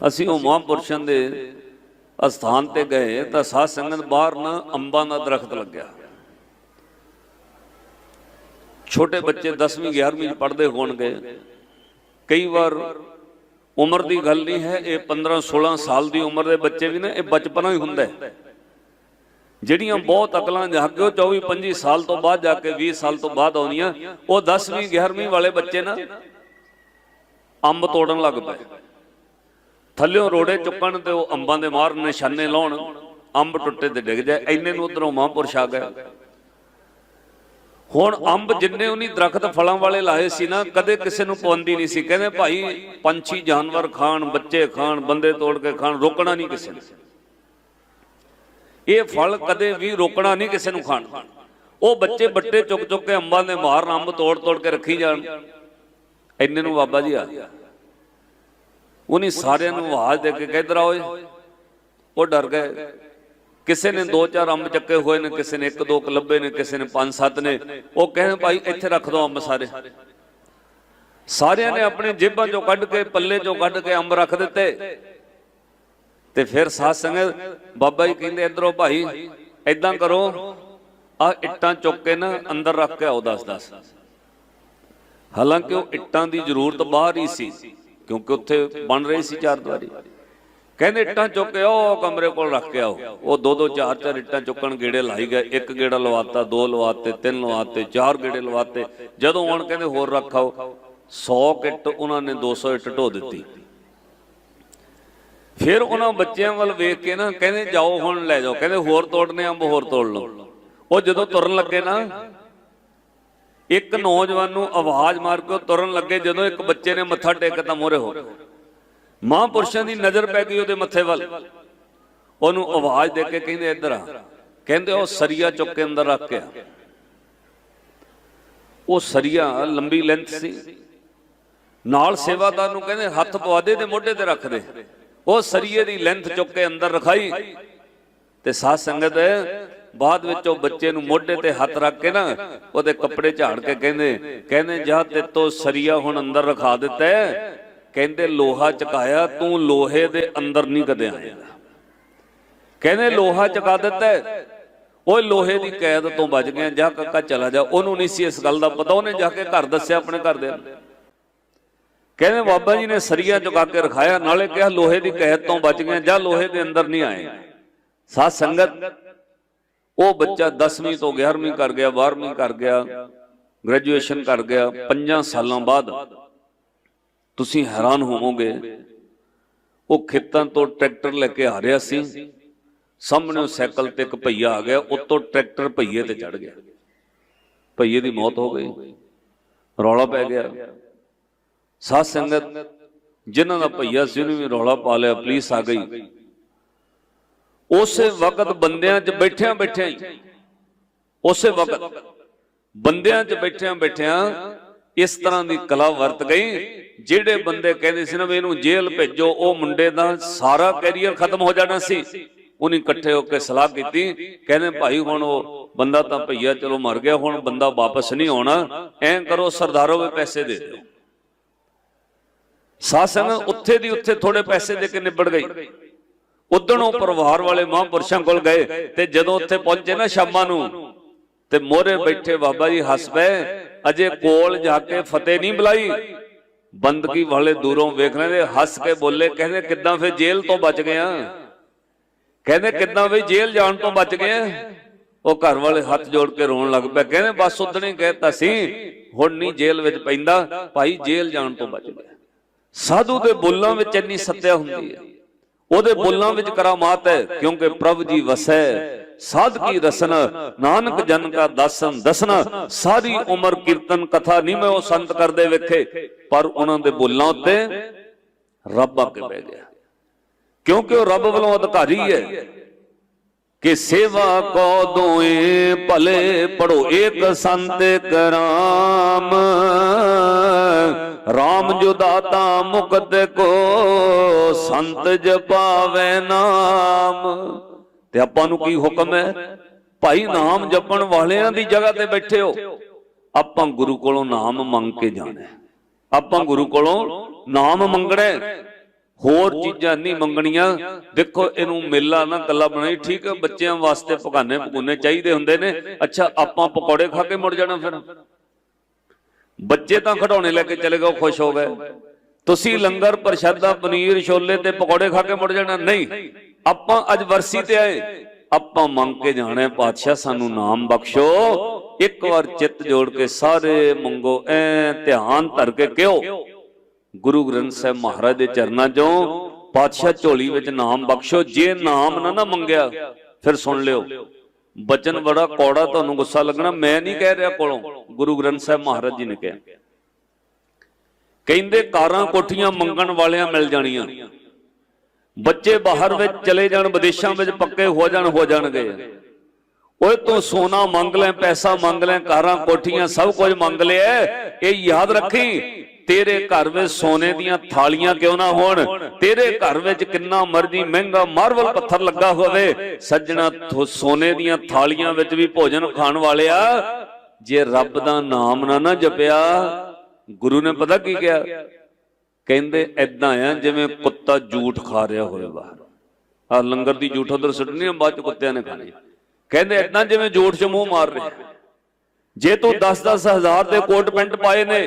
ਅਸੀਂ ਉਹ ਮਹਾਂਪੁਰਸ਼ਾਂ ਦੇ ਅਸਥਾਨ ਤੇ ਗਏ ਤਾਂ ਸਾਧ ਸੰਗਤ ਬਾਹਰ ਨਾ ਅੰਬਾਂ ਦਾ ਦਰਖਤ ਲੱਗਿਆ। ਛੋਟੇ ਬੱਚੇ 10ਵੀਂ 11ਵੀਂ ਚ ਪੜ੍ਹਦੇ ਹੋਣਗੇ। ਕਈ ਵਾਰ ਉਮਰ ਦੀ ਗੱਲ ਨਹੀਂ ਹੈ, ਇਹ 15 16 ਸਾਲ ਦੀ ਉਮਰ ਦੇ ਬੱਚੇ ਵੀ ਨੇ, ਇਹ ਬਚਪਨਾ ਹੀ ਹੁੰਦਾ ਜਿਹੜੀਆਂ ਬਹੁਤ ਅਕਲਾਂ ਜਾਗੇ ਉਹ 24 25 ਸਾਲ ਤੋਂ ਬਾਅਦ ਜਾ ਕੇ 20 ਸਾਲ ਤੋਂ ਬਾਅਦ ਆਉਂਦੀਆਂ, ਉਹ 10ਵੀਂ 11ਵੀਂ ਵਾਲੇ ਬੱਚੇ ਨਾ ਅੰਬ ਤੋੜਨ ਲੱਗ ਪਏ। ਥੱਲਿਓਂ ਰੋੜੇ ਚੁੱਕਣ ਤੇ ਉਹ ਅੰਬਾਂ ਦੇ ਮਾਰ ਨਿਸ਼ਾਨੇ ਲਾਉਣ, ਅੰਬ ਟੁੱਟੇ ਤੇ ਡਿੱਗ ਜਾਏ ਐਨੇ ਨੂੰ ਉਧਰੋਂ ਮਹਾਂਪੁਰਸ਼ ਆ ਗਿਆ ਹੁਣ ਅੰਬ ਜਿੰਨੇ ਉਹਨੀ ਦਰਖਤ ਫਲਾਂ ਵਾਲੇ ਲਾਏ ਸੀ ਨਾ, ਕਦੇ ਕਿਸੇ ਨੂੰ ਪਾਬੰਦੀ ਨਹੀਂ ਸੀ। ਕਹਿੰਦੇ ਭਾਈ, ਪੰਛੀ, ਜਾਨਵਰ ਖਾਣ, ਬੱਚੇ ਖਾਣ, ਬੰਦੇ ਤੋੜ ਕੇ ਖਾਣ, ਰੋਕਣਾ ਨਹੀਂ ਕਿਸੇ ਨੇ। ਇਹ ਫਲ ਕਦੇ ਵੀ ਰੋਕਣਾ ਨਹੀਂ ਕਿਸੇ ਨੂੰ ਖਾਣ। ਉਹ ਬੱਚੇ ਬੱਟੇ ਚੁੱਕ ਚੁੱਕ ਕੇ ਅੰਬਾਂ ਦੇ ਮਾਰਨ ਅੰਬ ਤੋੜ ਤੋੜ ਕੇ ਰੱਖੀ ਜਾਣ। ਇੰਨੇ ਨੂੰ ਬਾਬਾ ਜੀ ਆ ਗਿਆ ਉਹਨੇ ਸਾਰਿਆਂ ਨੂੰ ਆਵਾਜ਼ ਦੇ ਕੇ ਕਿਧਰ ਆਓਏ ਉਹ ਡਰ ਗਏ। ਕਿਸੇ ਨੇ ਦੋ ਚਾਰ ਅੰਬ ਚੱਕੇ ਹੋਏ ਨੇ, ਕਿਸੇ ਨੇ ਇੱਕ ਦੋ ਕੁ ਲੱਭੇ ਨੇ, ਕਿਸੇ ਨੇ ਪੰਜ ਸੱਤ ਨੇ। ਉਹ ਕਹਿੰਦੇ, ਭਾਈ, ਇੱਥੇ ਰੱਖ ਦੋ ਅੰਬ ਸਾਰੇ। ਸਾਰਿਆਂ ਨੇ ਆਪਣੇ ਜੇਬਾਂ ਚੋਂ ਕੱਢ ਕੇ, ਪੱਲੇ ਚੋਂ ਕੱਢ ਕੇ ਅੰਬ ਰੱਖ ਦਿੱਤੇ। ਤੇ ਫਿਰ ਸਾਧ ਸੰਗਤ ਬਾਬਾ ਜੀ ਕਹਿੰਦੇ, ਇਧਰੋਂ ਭਾਈ ਐਦਾਂ ਕਰੋ। ਆ ਇੱਟਾਂ ਚੁੱਕ ਕੇ ਨਾ ਅੰਦਰ ਰੱਖ ਕੇ ਆਓ 10 10 ਹਾਲਾਂਕਿ ਉਹ ਇੱਟਾਂ ਦੀ ਜ਼ਰੂਰਤ ਬਾਹਰ ਹੀ ਸੀ। ਕਿਉਂਕਿ ਉੱਥੇ ਬਣ ਰਹੀ ਸੀ ਚਾਰ ਦੀਵਾਰੀ ਕਹਿੰਦੇ ਇੱਟਾਂ ਚੁੱਕ ਕੇ ਉਹ ਕਮਰੇ ਕੋਲ ਰੱਖ ਕੇ ਆਓ। ਉਹ ਦੋ ਦੋ ਚਾਰ ਚਾਰ ਇੱਟਾਂ ਚੁੱਕਣ ਗੇੜੇ ਲਾਈ ਗਏ। ਇੱਕ ਗੇੜਾ ਲਵਾਤਾ, ਦੋ ਲਵਾਤੇ, ਤਿੰਨ ਲਵਾਤੇ, ਚਾਰ ਗੇੜੇ ਲਵਾਤੇ। ਜਦੋਂ ਹੁਣ ਕਹਿੰਦੇ ਹੋਰ ਰੱਖਾਓ 100 ਕਿੱਟ ਉਹਨਾਂ ਨੇ 200 ਇੱਟ ਢੋ ਦਿੱਤੀ। ਫਿਰ ਉਹਨਾਂ ਬੱਚਿਆਂ ਵੱਲ ਵੇਖ ਕੇ ਨਾ ਕਹਿੰਦੇ, ਜਾਓ ਹੁਣ ਲੈ ਜਾਓ। ਕਹਿੰਦੇ, ਹੋਰ ਤੋੜਨੇ ਅੰਬ ਹੋਰ ਤੋੜ ਲਓ। ਉਹ ਜਦੋਂ ਤੁਰਨ ਲੱਗੇ ਨਾ ਇੱਕ ਨੌਜਵਾਨ ਨੂੰ ਆਵਾਜ਼ ਮਾਰ ਕੇ ਉਹ ਤੁਰਨ ਲੱਗੇ ਜਦੋਂ ਇੱਕ ਬੱਚੇ ਨੇ ਮੱਥਾ ਟੇਕਤਾ ਮੋਰੇ ਹੋ ਮਹਾਂਪੁਰਸ਼ਾਂ ਦੀ ਨਜ਼ਰ ਪੈ ਗਈ ਉਹਦੇ ਮੱਥੇ ਵੱਲ। ਉਹਨੂੰ ਆਵਾਜ਼ ਦੇ ਕੇ ਕਹਿੰਦੇ, ਇੱਧਰ ਆ। ਕਹਿੰਦੇ, ਉਹ ਸਰੀਆ ਚੁੱਕ ਕੇ ਅੰਦਰ ਰੱਖ ਕੇ ਉਹ ਸਰੀਆ ਲੰਬੀ ਲੈਂਥ ਸੀ। ਨਾਲ ਸੇਵਾਦਾਰ ਨੂੰ ਕਹਿੰਦੇ, ਹੱਥ ਪਵਾਦੇ ਤੇ ਮੋਢੇ ਤੇ ਰੱਖ ਦੇ। ਉਹ ਸਰੀਏ ਦੀ ਲੈਂਥ ਚੁੱਕ ਕੇ ਅੰਦਰ ਰਖਾਈ। ਤੇ ਸਾਧ ਸੰਗਤ ਬਾਅਦ ਵਿੱਚ ਉਹ ਬੱਚੇ ਨੂੰ ਮੋਢੇ ਤੇ ਹੱਥ ਰੱਖ ਕੇ ਨਾ ਉਹਦੇ ਕੱਪੜੇ ਝਾੜ ਕੇ ਕਹਿੰਦੇ ਕਹਿੰਦੇ, ਜਾ ਤੇ ਸਰੀਆ ਹੁਣ ਅੰਦਰ ਰਖਾ ਦਿੱਤਾ ਕਹਿੰਦੇ, ਲੋਹਾ ਚਕਾਇਆ, ਤੂੰ ਲੋਹੇ ਦੇ ਅੰਦਰ ਨਹੀਂ ਕਦੇ ਆਏਗਾ ਕਹਿੰਦੇ, ਲੋਹਾ ਚਕਾ ਦਿੱਤਾ ਓਏ ਲੋਹੇ ਦੀ ਕੈਦ ਤੋਂ ਬਚ ਗਿਆ, ਜਾ ਕਾਕਾ ਚਲਾ ਜਾ। ਉਹਨੂੰ ਨਹੀਂ ਸੀ ਇਸ ਗੱਲ ਦਾ ਪਤਾ, ਉਹਨੇ ਜਾ ਕੇ ਘਰ ਦੱਸਿਆ ਆਪਣੇ ਘਰ ਦੇ ਕਹਿੰਦੇ, ਬਾਬਾ ਜੀ ਨੇ ਸਰੀਆ ਚੁਕਾ ਕੇ ਰਖਾਇਆ, ਨਾਲੇ ਕਿਹਾ ਲੋਹੇ ਦੀ ਕੈਦ ਤੋਂ ਬਚ ਗਿਆ, ਜਾਂ ਲੋਹੇ ਦੇ ਅੰਦਰ ਨਹੀਂ ਆਏ। ਸਾਧ ਸੰਗਤ ਉਹ ਬੱਚਾ 10ਵੀਂ ਤੋਂ 11ਵੀਂ ਕਰ ਗਿਆ 12ਵੀਂ ਕਰ ਗਿਆ ਗ੍ਰੈਜੂਏਸ਼ਨ ਕਰ ਗਿਆ 5 ਸਾਲਾਂ ਬਾਅਦ ਤੁਸੀਂ ਹੈਰਾਨ ਹੋਵੋਗੇ, ਉਹ ਖੇਤਾਂ ਤੋਂ ਟਰੈਕਟਰ ਲੈ ਕੇ ਆ ਰਿਹਾ ਸੀ, ਸਾਹਮਣੇ ਉਹ ਸਾਈਕਲ ਤੇ ਇੱਕ ਭਈਆ ਆ ਗਿਆ, ਉੱਤੋਂ ਟਰੈਕਟਰ ਭਈਏ ਤੇ ਚੜ ਗਿਆ। ਭਈਏ ਦੀ ਮੌਤ ਹੋ ਗਈ, ਰੌਲਾ ਪੈ ਗਿਆ। ਸਾਧ ਸੰਗਤ, ਜਿਨ੍ਹਾਂ ਦਾ ਭਈਆ ਸੀ, ਉਹਨੇ ਵੀ ਰੌਲਾ ਪਾ ਲਿਆ, ਪੁਲਿਸ ਆ ਗਈ। ਉਸੇ ਵਕਤ ਬੰਦਿਆਂ 'ਚ ਬੈਠਿਆਂ ਬੈਠਿਆਂ ਹੀ, ਉਸੇ ਵਕਤ ਬੰਦਿਆਂ 'ਚ ਬੈਠਿਆਂ ਬੈਠਿਆਂ ਇਸ ਤਰ੍ਹਾਂ ਦੀ ਕਲਾ ਵਰਤ ਗਈ, ਜਿਹੜੇ ਬੰਦੇ ਕਹਿੰਦੇ ਸੀ ਨਾ ਵੀ ਇਹਨੂੰ ਜੇਲ੍ਹ ਭੇਜੋ, ਉਹ ਮੁੰਡੇ ਦਾ ਸਾਰਾ ਕੈਰੀਅਰ ਖਤਮ ਹੋ ਜਾਣਾ ਸੀ। ਉਹਨੇ ਇਕੱਠੇ ਹੋ ਕੇ ਸਲਾਹ ਕੀਤੀ, ਕਹਿੰਦੇ ਭਾਈ ਹੁਣ ਉਹ ਬੰਦਾ ਤਾਂ ਭਈਆ ਚਲੋ ਮਰ ਗਿਆ, ਹੁਣ ਬੰਦਾ ਵਾਪਸ ਨਹੀਂ ਆਉਣਾ, ਐਂ ਕਰੋ ਸਰਦਾਰੋ ਵੀ ਪੈਸੇ ਦੇ ਦਿਓ। ਸਾਸਨ ਉੱਥੇ ਦੀ ਉੱਥੇ ਥੋੜੇ ਪੈਸੇ ਦੇ ਕੇ ਨਿਬੜ ਗਈ। ਉਦਣ ਉਹ ਪਰਿਵਾਰ ਵਾਲੇ ਮਹਾਂਪੁਰਸ਼ਾਂ ਕੋਲ ਗਏ ਤੇ ਜਦੋਂ ਉੱਥੇ ਪਹੁੰਚੇ ਨਾ ਸ਼ਾਮਾਂ ਨੂੰ ਤੇ ਮੋਰੇ ਬੈਠੇ ਬਾਬਾ ਜੀ ਹੱਸ ਪਏ ਅਜੇ ਕੋਲ ਜਾ ਕੇ ਫਤਿਹ ਨਹੀਂ ਬੁਲਾਈ। ਬੰਦਗੀ ਵਾਲੇ ਦੂਰੋਂ ਵੇਖ ਰਹੇ ਹੱਸ ਕੇ ਬੋਲੇ ਕਹਿੰਦੇ ਕਿੱਦਾਂ ਫੇ ਜੇਲ੍ਹ ਤੋਂ ਬਚ ਗਿਆ ਕਹਿੰਦੇ ਕਿੱਦਾਂ ਵੀ ਜੇਲ੍ਹ ਜਾਣ ਤੋਂ ਬਚ ਗਏ ਉਹ ਘਰ ਵਾਲੇ ਹੱਥ ਜੋੜ ਕੇ ਰੋਣ ਲੱਗ ਪਏ ਕਹਿੰਦੇ ਬਸ ਉਦਣੇ ਕਹਿਤਾ ਸੀ ਹੁਣ ਨਹੀਂ ਜੇਲ੍ਹ ਵਿੱਚ ਪੈਂਦਾ ਭਾਈ ਜੇਲ੍ਹ ਜਾਣ ਤੋਂ ਬਚ ਗਿਆ। ਸਾਧੂ ਦੇ ਬੋਲਾਂ ਵਿੱਚ ਇੰਨੀ ਸੱਤਿਆ ਹੁੰਦੀ ਹੈ ਉਹਦੇ ਬੋਲਾਂ ਵਿੱਚ ਕਰਾਮਾਤ ਹੈ ਕਿਉਂਕਿ ਪ੍ਰਭ ਜੀ ਵਸੈ ਸਾਧ ਕੀ ਰਸਨ ਨਾਨਕ ਜਨ ਕਾ ਦਸਨ ਦਸਨਾ। ਸਾਰੀ ਉਮਰ ਕੀਰਤਨ ਕਥਾ ਨਹੀਂ ਮੈਂ ਉਹ ਸੰਤ ਕਰਦੇ ਵੇਖੇ ਪਰ ਉਹਨਾਂ ਦੇ ਬੋਲਾਂ ਉੱਤੇ ਰੱਬ ਆ ਕੇ ਬਹਿ ਗਿਆ। ਕਿਉਂਕਿ ਉਹ ਰੱਬ ਵੱਲੋਂ ਅਧਿਕਾਰੀ ਹੈ ਕਿ ਸੇਵਾ ਕੋ ਦੋਏ ਭਲੇ ਪੜੋ ਏਕ ਸੰਤ ਕਰਾਮ। RAM ਜੋ ਦਾਤਾ ਮੁਕਤ ਕੋ ਸੰਤ ਜਪਾਵੇ ਨਾਮ। ਤੇ ਆਪਾਂ ਨੂੰ ਕੀ ਹੁਕਮ ਹੈ? ਭਾਈ ਨਾਮ ਜਪਣ ਵਾਲਿਆਂ ਦੀ ਜਗ੍ਹਾ ਤੇ ਬੈਠੇ ਹੋ। ਆਪਾਂ ਗੁਰੂ ਕੋਲੋਂ ਨਾਮ ਮੰਗ ਕੇ ਜਾਣਾ ਆਪਾਂ ਗੁਰੂ ਕੋਲੋਂ ਨਾਮ ਮੰਗਣਾ ਹੋਰ ਚੀਜ਼ਾਂ ਨਹੀਂ ਮੰਗਣੀਆਂ। ਦੇਖੋ, ਇਹਨੂੰ ਮੇਲਾ ਨਾ ਕੱਲਾ ਬਣਾਈ, ਠੀਕ ਹੈ? ਬੱਚਿਆਂ ਵਾਸਤੇ ਪਕਾਨੇ ਪਕੂਨੇ ਚਾਹੀਦੇ ਹੁੰਦੇ ਨੇ। ਅੱਛਾ, ਆਪਾਂ ਪਕੌੜੇ ਖਾ ਕੇ ਮੁੜ ਜਾਣਾ ਫਿਰ। ਬੱਚੇ ਤਾਂ ਖਡੌਣੇ ਲੈ ਕੇ ਚਲੇ ਗਏ ਉਹ ਖੁਸ਼ ਹੋ ਗਏ। ਤੁਸੀਂ ਲੰਗਰ ਪ੍ਰਸ਼ਾਦਾ ਪਨੀਰ ਛੋਲੇ ਤੇ ਪਕੌੜੇ ਖਾ ਕੇ ਮੁੜ ਜਾਣਾ। ਨਹੀਂ ਆਪਾਂ ਅੱਜ ਵਰਸੀ ਤੇ ਆਏ। ਆਪਾਂ ਮੰਗ ਕੇ ਜਾਣਾ ਪਾਤਸ਼ਾਹ ਸਾਨੂੰ ਨਾਮ ਬਖਸ਼ੋ। ਇੱਕ ਵਾਰ ਚਿੱਤ ਜੋੜ ਕੇ ਸਾਰੇ ਮੰਗੋ ਐ ਧਿਆਨ ਧਰ ਕੇ ਕਿਉ? ਗੁਰੂ ਗ੍ਰੰਥ ਸਾਹਿਬ ਮਹਾਰਾਜ ਦੇ ਚਰਨਾਂ 'ਚੋਂ ਪਾਤਸ਼ਾਹ ਝੋਲੀ ਵਿੱਚ ਨਾਮ ਬਖਸ਼ੋ। ਜੇ ਨਾਮ ਨਾ ਨਾ ਮੰਗਿਆ ਫਿਰ ਸੁਣ ਲਿਓ। ਬਚਨ ਬੜਾ ਕੌੜਾ ਤੁਹਾਨੂੰ ਗੁੱਸਾ ਲੱਗਣਾ ਮੈਂ ਨਹੀਂ ਕਹਿ ਰਿਹਾ ਕੋਲੋਂ। ਗੁਰੂ ਗ੍ਰੰਥ ਸਾਹਿਬ ਮਹਾਰਾਜ ਜੀ ਨੇ ਕਿਹਾ। ਕਹਿੰਦੇ ਕਾਰਾਂ ਕੋਠੀਆਂ ਮੰਗਣ ਵਾਲਿਆਂ ਮਿਲ ਜਾਣੀਆਂ। ਬੱਚੇ ਬਾਹਰ ਵਿੱਚ ਚਲੇ ਜਾਣ ਵਿਦੇਸ਼ਾਂ ਵਿੱਚ ਪੱਕੇ ਹੋ ਜਾਣ ਹੋ ਜਾਣਗੇ। ਓਏ ਤੂੰ ਸੋਨਾ ਮੰਗ ਲੈ ਪੈਸਾ ਮੰਗ ਲੈ ਕਾਰਾਂ ਕੋਠੀਆਂ ਸਭ ਕੁਝ ਮੰਗ ਲਿਆ। ਇਹ ਯਾਦ ਰੱਖੀ। ਤੇਰੇ ਘਰ ਵਿੱਚ ਸੋਨੇ ਦੀਆਂ ਥਾਲੀਆਂ ਕਿਉਂ ਨਾ ਹੋਣ? ਤੇਰੇ ਘਰ ਵਿੱਚ ਕਿੰਨਾ ਮਰਜ਼ੀ ਮਹਿੰਗਾ ਮਾਰਬਲ ਪੱਥਰ ਲੱਗਾ ਹੋਵੇ। ਸੱਜਣਾ ਸੋਨੇ ਦੀਆਂ ਥਾਲੀਆਂ ਵਿੱਚ ਵੀ ਭੋਜਨ ਖਾਣ ਵਾਲਿਆ ਜੇ ਰੱਬ ਦਾ ਨਾਮ ਨਾ ਨਾ ਜਪਿਆ, ਗੁਰੂ ਨੇ ਪਤਾ ਕੀ ਕਿਹਾ? ਕਹਿੰਦੇ ਐਦਾਂ ਆ, ਜਿਵੇਂ ਕੁੱਤਾ ਜੂਠ ਖਾ ਰਿਹਾ ਹੋਵੇ ਬਾਹਰ। ਆ ਲੰਗਰ ਦੀ ਜੂਠ ਉਧਰ ਸੁੱਟਣੀ ਆ, ਬਾਅਦ ਚ ਕੁੱਤਿਆਂ ਨੇ ਖਾਣੀ ਕਹਿੰਦੇ ਐਦਾਂ ਜਿਵੇਂ ਜੂਠ ਚ ਮੂੰਹ ਮਾਰ ਰਿਹਾ। ਜੇ ਤੂੰ 10-10 ਹਜ਼ਾਰ ਦੇ ਕੋਟ ਪੈਂਟ ਪਾਏ ਨੇ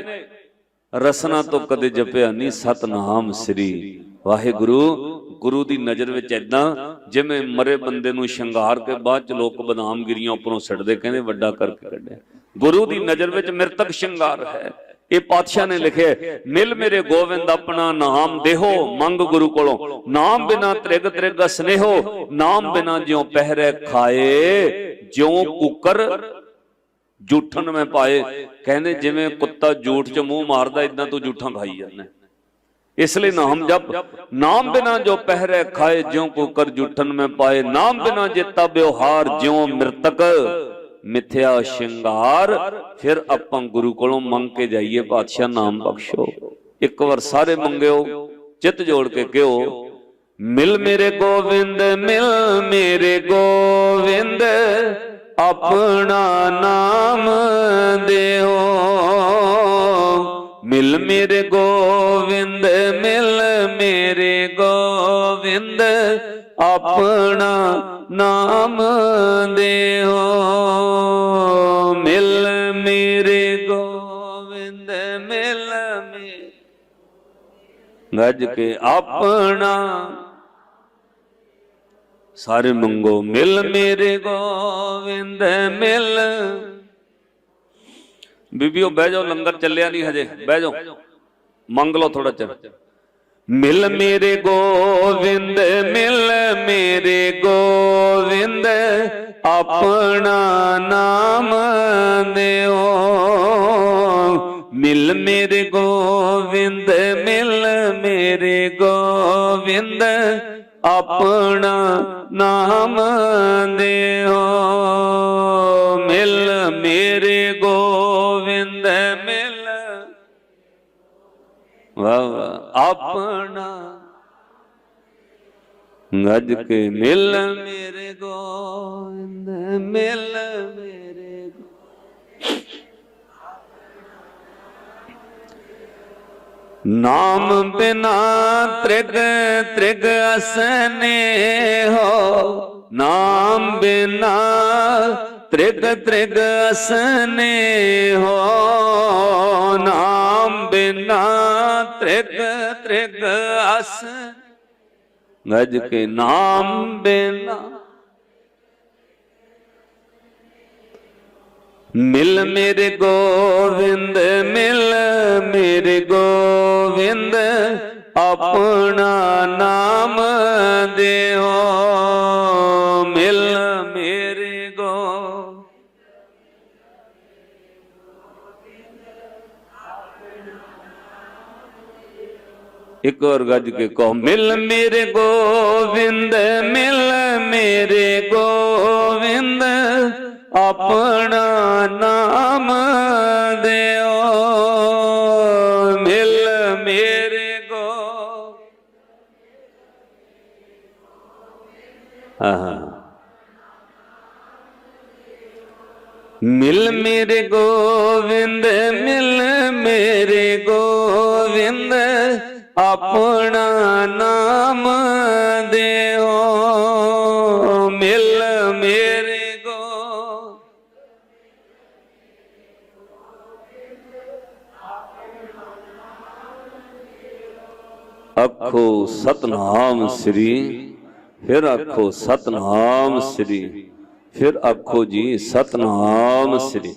ਰਸਨਾ ਤੋਂ ਕਦੇ ਜਪਿਆ ਨਹੀਂ ਸਤਨਾਮ ਸ੍ਰੀ। ਵਾਹਿਗੁਰੂ, ਗੁਰੂ ਦੀ ਨਜ਼ਰ ਵਿੱਚ ਐਦਾਂ ਜਿਵੇਂ ਮਰੇ ਬੰਦੇ ਨੂੰ ਸ਼ਿੰਗਾਰ ਕੇ ਬਾਅਦ ਚ ਲੋਕ ਬਦਾਮਗਿਰੀਆਂ ਉੱਪਰੋਂ ਛੱਡਦੇ ਕਹਿੰਦੇ ਵੱਡਾ ਕਰਕੇ ਕੱਢਿਆ। ਗੁਰੂ ਦੀ ਨਜ਼ਰ ਵਿੱਚ ਮਿਰਤਕ ਸ਼ਿੰਗਾਰ ਹੈ। ਇਹ ਪਾਤਸ਼ਾਹ ਨੇ ਲਿਖਿਆ ਮਿਲ ਮੇਰੇ ਗੋਵਿੰਦ, ਆਪਣਾ ਨਾਮ ਦੇਹੋ, ਮੰਗ ਗੁਰੂ ਕੋਲੋਂ। ਨਾਮ ਬਿਨਾ ਤ੍ਰਿਗ ਤ੍ਰਿਗ ਸਨੇਹੋ ਨਾਮ ਬਿਨਾ ਜਿਉ ਪਹਿਰੇ ਖਾਏ, ਜਿਉ ਕੁਕਰ ਜੂਠਣ ਮੈਂ ਪਾਏ। ਕਹਿੰਦੇ ਜਿਵੇਂ ਕੁੱਤਾ ਜੂਠ ਚ ਮੂੰਹ ਮਾਰਦਾ ਇਦਾਂ ਤੂੰ ਜੂਠਾਂ ਖਾਈ ਜਾਂਦਾ। ਇਸ ਲਈ ਨਾਮ ਜਪ। ਨਾਮ ਬਿਨਾ ਜੋ ਪਹਿਰੇ ਖਾਏ, ਜਿਉ ਕੋ ਕਰ ਜੂਠਨ ਮੈਂ ਪਾਏ। ਨਾਮ ਬਿਨਾ ਜੇਤਾ ਬਿਵਹਾਰ ਜਿਉ ਮਿਰਤਕ ਮਿਥਿਆ ਸ਼ਿੰਗਾਰ। ਫਿਰ ਆਪਾਂ ਗੁਰੂ ਕੋਲੋਂ ਮੰਗ ਕੇ ਜਾਈਏ, ਪਾਤਸ਼ਾਹ ਨਾਮ ਬਖਸ਼ੋ। ਇੱਕ ਵਾਰ ਸਾਰੇ ਮੰਗਿਓ, ਚਿੱਤ ਜੋੜ ਕੇ ਕਿਓ ਮਿਲ ਮੇਰੇ ਗੋਵਿੰਦ, ਮਿਲ ਮੇਰੇ ਗੋਵਿੰਦ। ਆਪਣਾ ਨਾਮ ਦੇਹੋ ਮਿਲ ਮੇਰੇ ਗੋਵਿੰਦ, ਮਿਲ ਮੇਰੇ ਗੋਵਿੰਦ। ਆਪਣਾ ਨਾਮ ਦੇਹੋ ਮਿਲ ਮੇਰੇ ਗੋਵਿੰਦ, ਮਿਲ ਮੇਰੇ ਗੱਜ ਕੇ ਆਪਣਾ ਸਾਰੇ ਮੰਗੋ ਮਿਲ ਮੇਰੇ ਗੋਵਿੰਦ ਮਿਲ। ਬੀਬੀਓ, ਬਹਿ ਜਾਓ, ਲੰਗਰ ਚੱਲਿਆ ਨਹੀਂ ਹਜੇ। ਬਹਿ ਜਾਓ। ਮੰਗ ਲਓ ਥੋੜਾ ਚਿਰ। ਮਿਲ ਮੇਰੇ ਗੋਵਿੰਦ, ਮਿਲ ਮੇਰੇ ਗੋਵਿੰਦ। ਆਪਣਾ ਨਾਮ ਦਿਓ। ਮਿਲ ਮੇਰੇ ਗੋਵਿੰਦ, ਮਿਲ ਮੇਰੇ ਗੋਵਿੰਦ। ਆਪਣਾ ਨਾਮ ਦਿਓ ਮਿਲ ਮੇਰੇ ਗੋਵਿੰਦ, ਮਿਲ। ਵਾਹ ਵਾਹ। ਆਪਣਾ ਗੱਜ ਕੇ ਮਿਲ ਮੇਰੇ ਗੋਵਿੰਦ, ਮਿਲ ਮੇਰੇ ਗੋ- ਨਾਮ ਬਿਨਾ ਤ੍ਰਿਗ ਤ੍ਰਿਗ ਅਸਨੇ ਹੋ। ਨਾਮ ਬਿਨਾ ਤ੍ਰਿਗ ਤ੍ਰਿਗ ਅਸਨੇ ਹੋ। ਨਾਮ ਬਿਨਾ ਤ੍ਰਿਗ ਤ੍ਰਿਗ ਅਸ ਗੱਜ ਕੇ ਨਾਮ ਬਿਨਾ ਮਿਲ ਮੇਰੇ ਗੋਵਿੰਦ, ਮਿਲ ਮੇਰੇ ਗੋਵਿੰਦ, ਆਪਣਾ ਨਾਮ ਦਿਓ। ਮਿਲ ਮੇਰੇ ਗੋ ਇੱਕ ਹੋਰ ਗੱਜ ਕੇ ਕਹੋ, ਮਿਲ ਮੇਰੇ ਗੋਵਿੰਦ, ਮਿਲ ਮੇਰੇ ਗੋਵਿੰਦ। ਆਪਣਾ ਨਾਮ ਦਿਓ। ਮਿਲ ਮੇਰੇ ਗੋ ਆਹਾ। ਮਿਲ ਮੇਰੇ ਗੋਵਿੰਦ, ਮਿਲ ਮੇਰੇ ਗੋਵਿੰਦ, ਆਪਣਾ ਨਾਮ ਦਿਓ। ਮਿਲ ਮੇਰੇ ਆਖੋ ਸਤਨਾਮ ਸ੍ਰੀ ਫਿਰ ਆਖੋ ਸਤਨਾਮ ਸ੍ਰੀ ਫਿਰ ਆਖੋ ਜੀ ਸਤਨਾਮ ਸ੍ਰੀ।